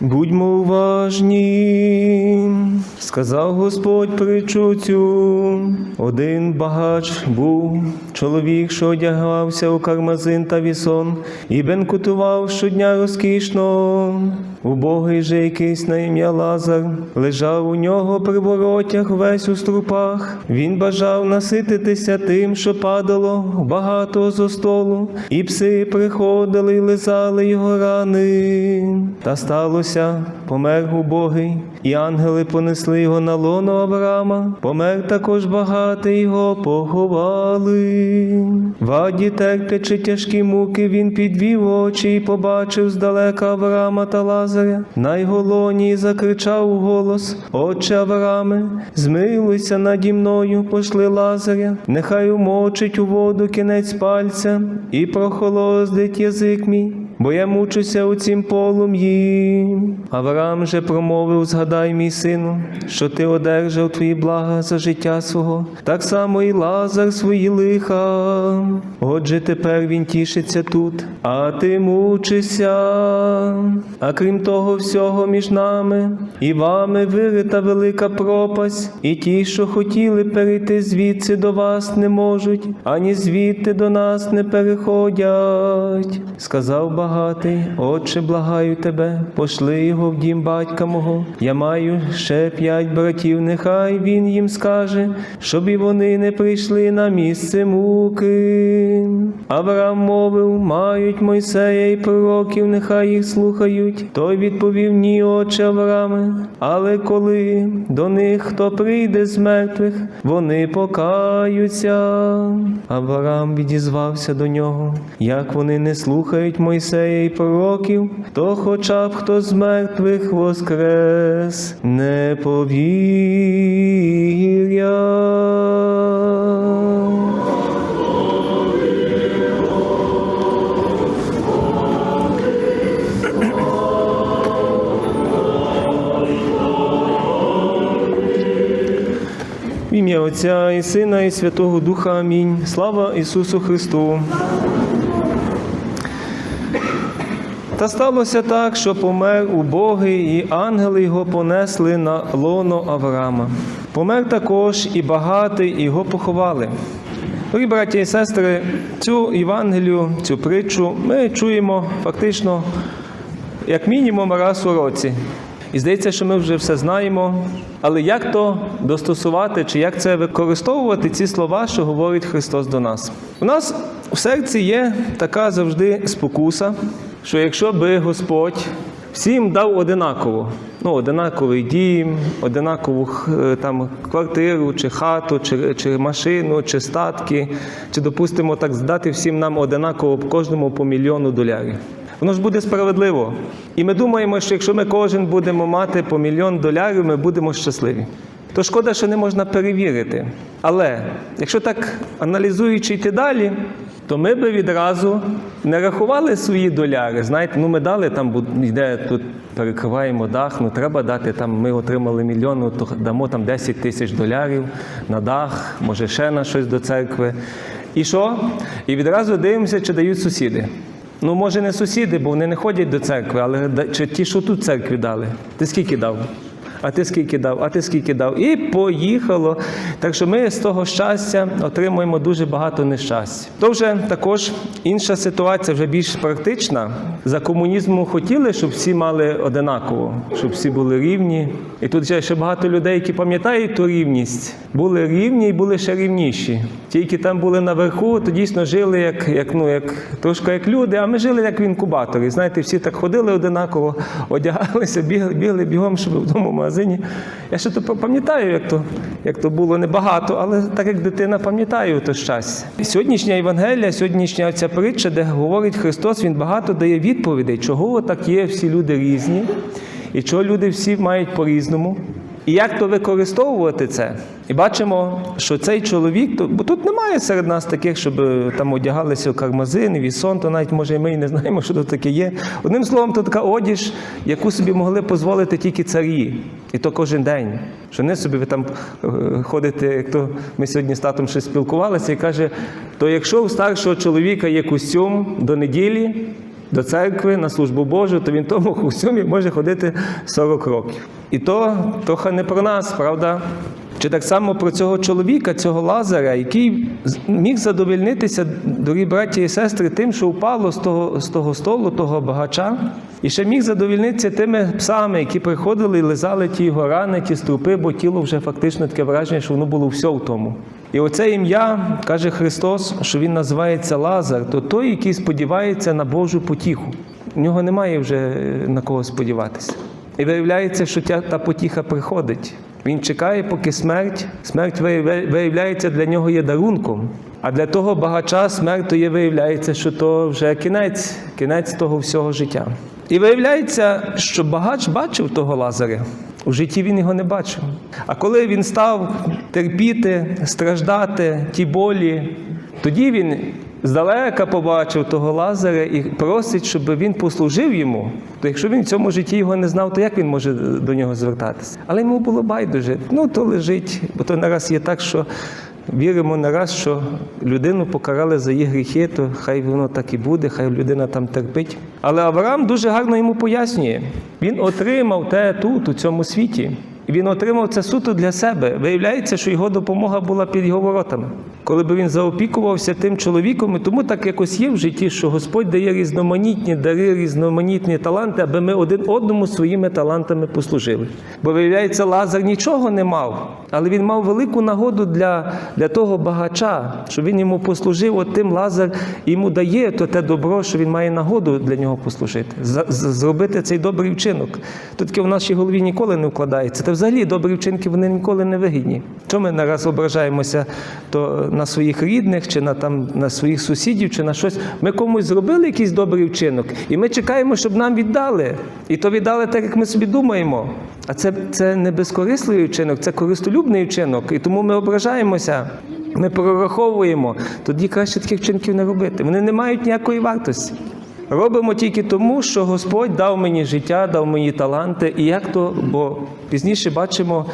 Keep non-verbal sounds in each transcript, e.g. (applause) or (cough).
Будьмо уважні, сказав Господь притчу цю. Один багач був чоловік, що одягався у кармазин та вісон, і бенкутував щодня розкішно. Убогий же якийсь на ім'я Лазар лежав у нього при воротях весь у струпах. Він бажав насититися тим, що падало багато зо столу, і пси приходили й лизали його рани. Та сталося, помер убогий, і ангели понесли його на лоно Авраама. Помер також багатий, його поховали. Ваді терплячи тяжкі муки, він підвів очі і побачив здалека Авраама та Лазаря. На його лоні закричав голос: Отче Аврааме, змилуйся наді мною, пошли Лазаря, нехай умочить у воду кінець пальця і прохолоздить язик мій, бо я мучуся у цім полум'ї. Авраам же промовив: Згадай, мій сину, що ти одержав твої блага за життя свого, так само і Лазар свої лиха. Отже, тепер він тішиться тут, а ти мучишся. А крім того всього між нами і вами вирита велика пропасть, і ті, що хотіли перейти звідси до вас, не можуть, ані звідти до нас не переходять. Сказав багатий, Отче, благаю тебе, пошли його в дім батька мого. Я маю ще п'ять братів, нехай він їм скаже, щоб і вони не прийшли на місце муки. Авраам мовив, мають Мойсея і пророків, нехай їх слухають. Той відповів ні, отче Аврааме, але коли до них хто прийде з мертвих, вони покаються. Авраам відізвався до нього, як вони не слухають Мойсея і пророків, то хоча б хто з мертвих воскрес, не повіря. Ім'я Отця і Сина, і Святого Духа. Амінь. Слава Ісусу Христу. Та сталося так, що помер убогий, і ангели його понесли на лоно Авраама. Помер також і багатий, і його поховали. Дорогі браті і сестри, цю Євангелію, цю притчу ми чуємо фактично як мінімум раз у році. І здається, що ми вже все знаємо. Але як то достосувати, чи як це використовувати ці слова, що говорить Христос до нас? У нас в серці є така завжди спокуса, що якщо би Господь всім дав одинаково, ну, одинаковий дім, одинакову е, там, квартиру, чи хату, чи, чи машину, чи статки, чи, допустимо, так здати всім нам одинаково кожному по мільйону долярів. Воно ж буде справедливо. І ми думаємо, що якщо ми кожен будемо мати по мільйон долярів, ми будемо щасливі. То шкода, що не можна перевірити. Але якщо так аналізуючи йти далі, то ми би відразу не рахували свої доляри. Знаєте, ну ми дали там, йде тут перекриваємо дах, ну треба дати там, ми отримали мільйон, ну, то дамо там 10 тисяч долярів на дах, може ще на щось до церкви. І що? І відразу дивимося, чи дають сусіди. Ну, може, не сусіди, бо вони не ходять до церкви, але чи ті, що тут церкві дали. Ти скільки дав? А ти скільки дав, а ти скільки дав? І поїхало. Так що ми з того щастя отримуємо дуже багато нещастя. То вже також інша ситуація, вже більш практична. За комунізму хотіли, щоб всі мали одинаково, щоб всі були рівні. І тут ще багато людей, які пам'ятають ту рівність, були рівні і були ще рівніші. Ті, які там були наверху, то дійсно жили як, як, ну, як трошки як люди, а ми жили як в інкубаторі. Знаєте, всі так ходили одинаково, одягалися, бігли, бігли бігом, щоб в тому магазині. Я ще то пам'ятаю, як то, як то було небагато, але так як дитина пам'ятаю то щастя. Сьогоднішня Євангелія, сьогоднішня ця притча, де говорить Христос, Він багато дає відповідей, чого так є, всі люди різні, і чого люди всі мають по-різному. І як то використовувати це? І бачимо, що цей чоловік, бо тут немає серед нас таких, щоб е, там одягалися кармазин, вісон, то навіть може і ми і не знаємо, що тут таке є. Одним словом, то така одіж, яку собі могли дозволити тільки царі. І то кожен день. Що не собі ви там е, ходите, як то ми сьогодні з татом ще спілкувалися, і каже: то якщо у старшого чоловіка є костюм до неділі, до церкви на службу Божу, то він тому хусумі може ходити 40 років. І то трохи не про нас, правда? Чи так само про цього чоловіка, цього Лазаря, який міг задовольнитися, дорогі браті і сестри, тим, що впало з того, з того столу, того багача, і ще міг задовольнитися тими псами, які приходили і лизали ті його рани, ті струпи, бо тіло вже фактично таке враження, що воно було все в тому. І оце ім'я, каже Христос, що він називається Лазар, то той, який сподівається на Божу потіху. У нього немає вже е, на кого сподіватися. І виявляється, що та потіха приходить. Він чекає, поки смерть, смерть виявляється для нього є дарунком. А для того багача смерть то є виявляється, що то вже кінець, кінець того всього життя. І виявляється, що багач бачив того Лазаря. У житті він його не бачив. А коли він став терпіти, страждати ті болі, тоді він здалека побачив того Лазаря і просить, щоб він послужив йому. То якщо він в цьому житті його не знав, то як він може до нього звертатися? Але йому було байдуже. Ну, то лежить, бо то нараз є так, що віримо нараз, що людину покарали за її гріхи, то хай воно так і буде, хай людина там терпить. Але Авраам дуже гарно йому пояснює. Він отримав те тут, у цьому світі. І він отримав це суто для себе. Виявляється, що його допомога була під його воротами. Коли би він заопікувався тим чоловіком, і тому так якось є в житті, що Господь дає різноманітні дари, різноманітні таланти, аби ми один одному своїми талантами послужили. Бо виявляється, Лазар нічого не мав, але він мав велику нагоду для, для того багача, що він йому послужив. От тим Лазар йому дає то те добро, що він має нагоду для нього послужити, зробити цей добрий вчинок. То таке в нашій голові ніколи не вкладається. Взагалі добрі вчинки вони ніколи не вигідні. Чому ми нараз ображаємося то на своїх рідних, чи на там на своїх сусідів, чи на щось? Ми комусь зробили якийсь добрий вчинок, і ми чекаємо, щоб нам віддали. І то віддали так, як ми собі думаємо. А це, це не безкорисливий вчинок, це користолюбний вчинок. І тому ми ображаємося. Ми прораховуємо, тоді краще таких вчинків не робити. Вони не мають ніякої вартості. Робимо тільки тому, що Господь дав мені життя, дав мені таланти. І як то, бо пізніше бачимо,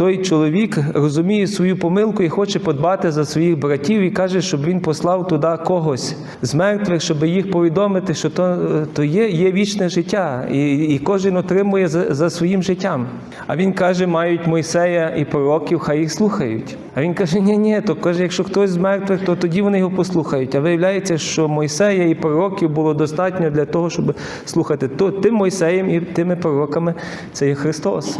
той чоловік розуміє свою помилку і хоче подбати за своїх братів і каже, щоб він послав туди когось з мертвих, щоб їх повідомити, що то, то є, є вічне життя, і, і кожен отримує за, за своїм життям. А він каже, мають Мойсея і пророків, хай їх слухають. А він каже: ні, ні, то каже, якщо хтось з мертвих, то тоді вони його послухають. А виявляється, що Мойсея і пророків було достатньо для того, щоб слухати. То тим Мойсеєм і тими пророками це є Христос.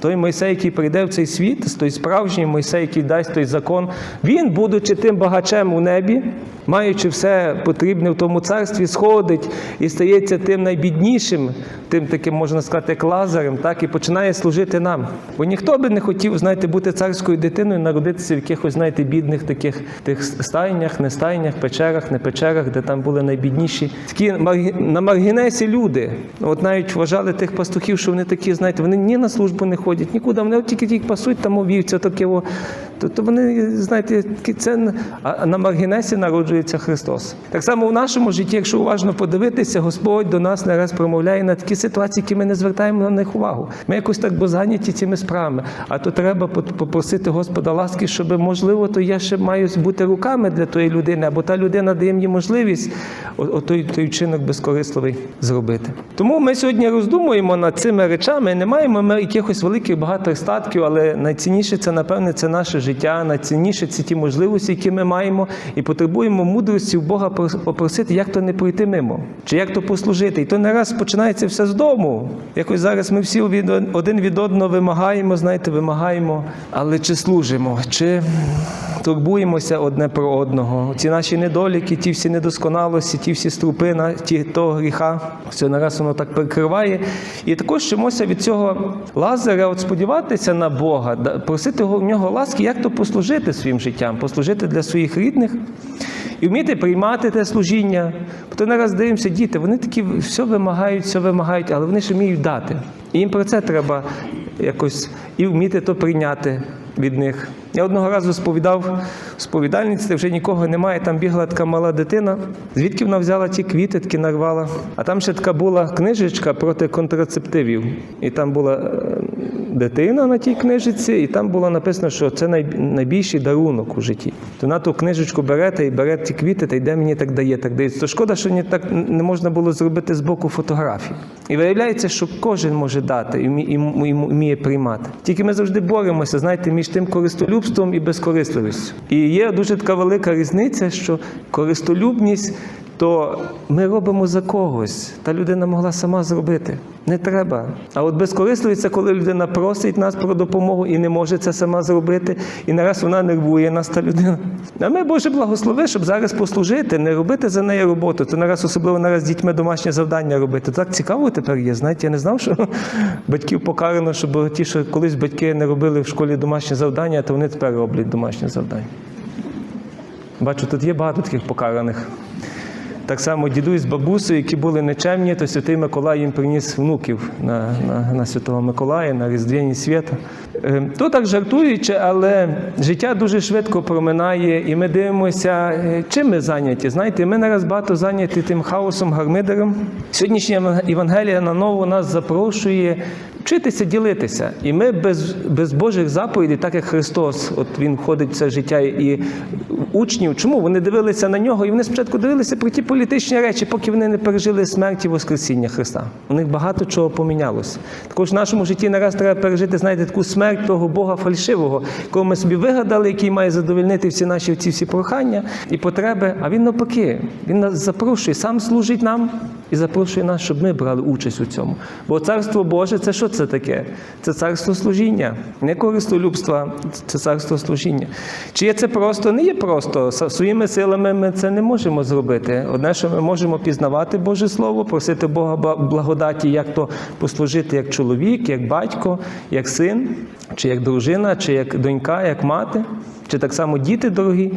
Той Мойсей, який прийде в цей світ, той справжній Мойсей, який дасть той закон, він, будучи тим багачем у небі, маючи все потрібне в тому царстві, сходить і стається тим найбіднішим, тим таким, можна сказати, як лазарем, так, і починає служити нам. Бо ніхто би не хотів, знаєте, бути царською дитиною, народитися в якихось, знаєте, бідних таких тих стайнях, не стайнях, печерах, не печерах, де там були найбідніші. Такі на маргінесі люди. От навіть вважали тих пастухів, що вони такі, знаєте, вони ні на службу не ходять, нікуди, вони тільки тільки пасуть там овівця, таке. о. То, то вони, знаєте, це на маргінесі народжується Христос. Так само в нашому житті, якщо уважно подивитися, Господь до нас не раз промовляє на такі ситуації, які ми не звертаємо на них увагу. Ми якось так бо зайняті цими справами. А то треба попросити Господа ласки, щоб можливо, то я ще маю бути руками для тої людини, або та людина дає мені можливість той, той вчинок безкорисливий зробити. Тому ми сьогодні роздумуємо над цими речами. Не маємо ми якихось великих багатих статків, але найцінніше це, напевне, це наше життя, найцінніше це ті можливості, які ми маємо, і потребуємо мудрості в Бога прос- попросити, як то не пройти мимо, чи як то послужити. І то не раз починається все з дому. Якось зараз ми всі один від одного вимагаємо, знаєте, вимагаємо, але чи служимо, чи турбуємося одне про одного. Ці наші недоліки, ті всі недосконалості, ті всі струпи, ті того гріха, все нараз воно так перекриває. І також вчимося від цього лазера от сподіватися на Бога, просити в нього ласки, як то послужити своїм життям, послужити для своїх рідних. І вміти приймати те служіння. Бо то нараз дивимося, діти, вони такі все вимагають, все вимагають, але вони ж вміють дати. І їм про це треба якось і вміти то прийняти від них. Я одного разу сповідав сповідальниці, вже нікого немає. Там бігла така мала дитина. Звідки вона взяла ті квіти, такі нарвала. А там ще така була книжечка проти контрацептивів. І там була е, дитина на тій книжці, і там було написано, що це найбільший дарунок у житті. То на ту книжечку берете і берете ті квіти, та йде мені так дає, так дає. То шкода, що ні так не можна було зробити з боку фотографії. І виявляється, що кожен може дати і вміє приймати. Тільки ми завжди боремося, знаєте, між тим користолюбством і безкорисливістю. І є дуже така велика різниця, що користолюбність то ми робимо за когось. Та людина могла сама зробити. Не треба. А от безкорисливість це коли людина просить нас про допомогу і не може це сама зробити. І нараз вона нервує нас та людина. А ми, Боже, благослови, щоб зараз послужити, не робити за неї роботу. То нараз особливо нараз дітьми домашнє завдання робити. Так цікаво тепер є. Знаєте, я не знав, що (laughs) батьків покарано, щоб ті, що колись батьки не робили в школі домашнє завдання, то вони тепер роблять домашнє завдання. Бачу, тут є багато таких покараних. Так само дідусь бабусею, які були нечемні, то святий Миколай їм приніс внуків на, на, на Святого Миколая, на Різдвяні свята. Е, То так жартуючи, але життя дуже швидко проминає, і ми дивимося, е, чим ми зайняті. Знаєте, ми нараз багато зайняті тим хаосом, гармидером. Сьогоднішня Євангелія на ново нас запрошує вчитися ділитися. І ми без, без Божих заповідей, так як Христос, от Він входить в це життя і учнів. Чому? Вони дивилися на нього, і вони спочатку дивилися про ті політичні речі, поки вони не пережили смерті Воскресіння Христа. У них багато чого помінялося. Також в нашому житті нараз треба пережити, знаєте, таку смерть того Бога фальшивого, якого ми собі вигадали, який має задовольнити всі наші ці всі прохання і потреби. А він навпаки, він нас запрошує, сам служить нам і запрошує нас, щоб ми брали участь у цьому. Бо царство Боже це що це таке? Це царство служіння, не користолюбства, це царство служіння. Чи є це просто? Не є просто. Своїми силами ми це не можемо зробити. Одне, що ми можемо пізнавати Боже Слово, просити Бога благодаті, як то послужити як чоловік, як батько, як син, чи як дружина, чи як донька, як мати, чи так само діти дорогі.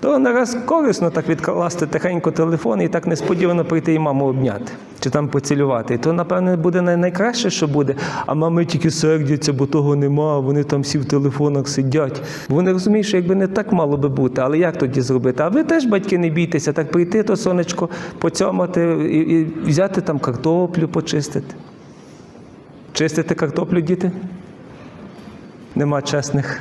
То нараз корисно так відкласти тихенько телефон і так несподівано прийти і маму обняти, чи там поцілювати. І то, напевне, буде найкраще, що буде. А мами тільки сердяться, бо того нема, вони там всі в телефонах сидять. Вони розуміють, що якби не так мало би бути, але як тоді зробити? А ви теж, батьки, не бійтеся, так прийти, то сонечко поцьомати і, і взяти там картоплю, почистити. Чистити картоплю, діти? Нема чесних.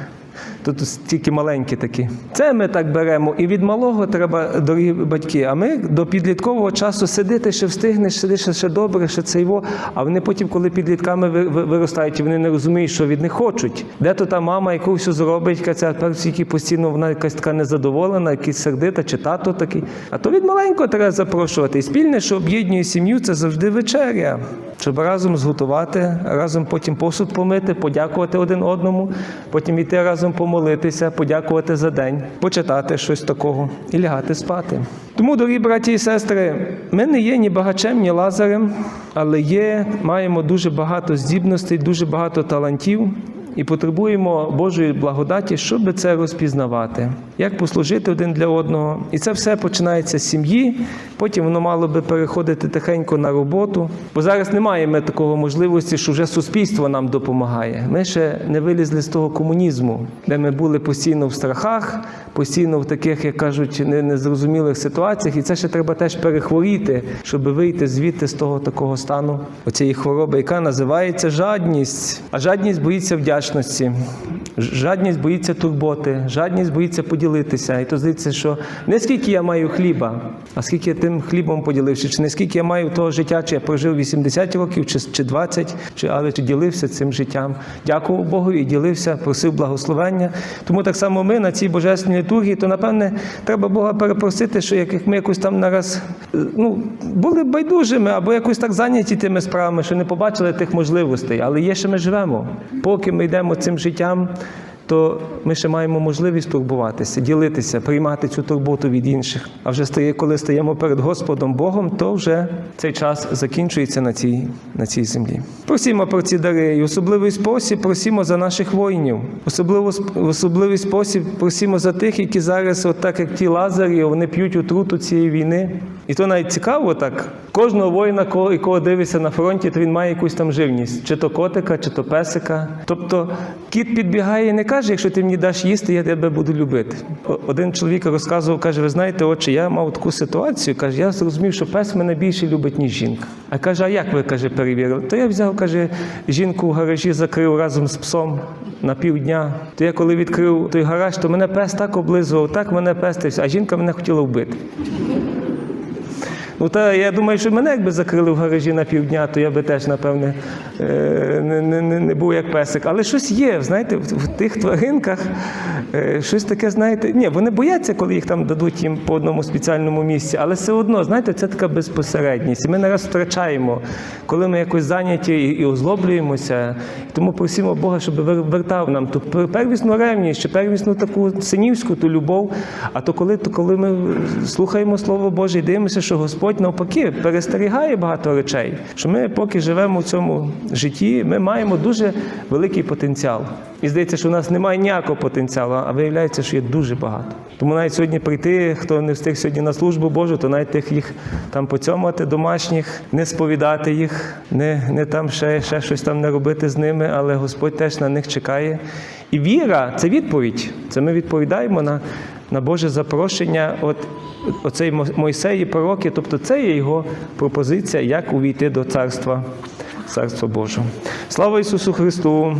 Тут тільки маленькі такі. Це ми так беремо. І від малого треба, дорогі батьки. А ми до підліткового часу сидити, ще встигнеш, сидиш ще, добре, ще це його. А вони потім, коли підлітками ви- ви- виростають, і вони не розуміють, що від них хочуть. Де то та мама, яку все зробить, ця персики постійно вона якась така незадоволена, якась сердита, чи тато такий. А то від маленького треба запрошувати. І спільне, що об'єднує сім'ю, це завжди вечеря. Щоб разом зготувати, разом потім посуд помити, подякувати один одному, потім йти разом помолитися, подякувати за день, почитати щось такого і лягати спати. Тому, дорогі браті і сестри, ми не є ні багачем, ні лазарем, але є, маємо дуже багато здібностей, дуже багато талантів. І потребуємо Божої благодаті, щоб це розпізнавати, як послужити один для одного. І це все починається з сім'ї, потім воно мало би переходити тихенько на роботу. Бо зараз немає ми такого можливості, що вже суспільство нам допомагає. Ми ще не вилізли з того комунізму, де ми були постійно в страхах, постійно в таких, як кажуть, не- незрозумілих ситуаціях. І це ще треба теж перехворіти, щоб вийти звідти з того такого стану, оцієї хвороби, яка називається жадність. А жадність боїться вдячності. Ж- Жадність боїться турботи, жадність боїться поділитися. І то здається, що не скільки я маю хліба, а скільки я тим хлібом поділився, чи не скільки я маю того життя, чи я прожив 80 років, чи, чи 20, чи, але чи ділився цим життям. Дякував Богу і ділився, просив благословення. Тому так само ми на цій божественній літургії, то напевне треба Бога перепросити, що як ми якось там нараз ну, були байдужими або якось так зайняті тими справами, що не побачили тих можливостей. Але є ще ми живемо. Поки ми йдемо цим життям, то ми ще маємо можливість турбуватися, ділитися, приймати цю турботу від інших. А вже стає, коли стаємо перед Господом Богом, то вже цей час закінчується на цій, на цій землі. Просімо про ці дари і особливий спосіб просімо за наших воїнів. Особливо особливий спосіб просімо за тих, які зараз, от так як ті лазарі, вони п'ють отруту цієї війни. І то навіть цікаво так. Кожного воїна, кого, якого дивишся на фронті, то він має якусь там живність, чи то котика, чи то песика. Тобто кіт підбігає і не каже, якщо ти мені даш їсти, я тебе буду любити. Один чоловік розказував, каже: ви знаєте, отче, я мав таку ситуацію. каже, я зрозумів, що пес мене більше любить, ніж жінка. А каже, а як ви каже, перевірили? То я взяв, каже, жінку в гаражі закрив разом з псом на півдня. То я коли відкрив той гараж, то мене пес так облизував, так мене пестився, а жінка мене хотіла вбити. Ну, та я думаю, що мене якби закрили в гаражі на півдня, то я би теж, напевне, е, не, не, не, був як песик. Але щось є, знаєте, в, тих тваринках е, щось таке, знаєте, ні, вони бояться, коли їх там дадуть їм по одному спеціальному місці, але все одно, знаєте, це така безпосередність. І ми не раз втрачаємо, коли ми якось зайняті і, і озлоблюємося. Тому просимо Бога, щоб вер- вертав нам ту первісну ревність, чи первісну таку синівську ту любов. А то коли, то коли ми слухаємо Слово Боже і дивимося, що Господь навпаки перестерігає багато речей, що ми, поки живемо в цьому житті, ми маємо дуже великий потенціал. І здається, що у нас немає ніякого потенціалу, а виявляється, що є дуже багато. Тому навіть сьогодні прийти, хто не встиг сьогодні на службу Божу, то навіть тих їх там поцьомати домашніх, не сповідати їх, не, не там ще, ще щось там не робити з ними, але Господь теж на них чекає. І віра це відповідь. Це ми відповідаємо на, на Боже запрошення. От оцей Мойсей і пророки, тобто це є його пропозиція, як увійти до царства, царства Божого. Слава Ісусу Христу!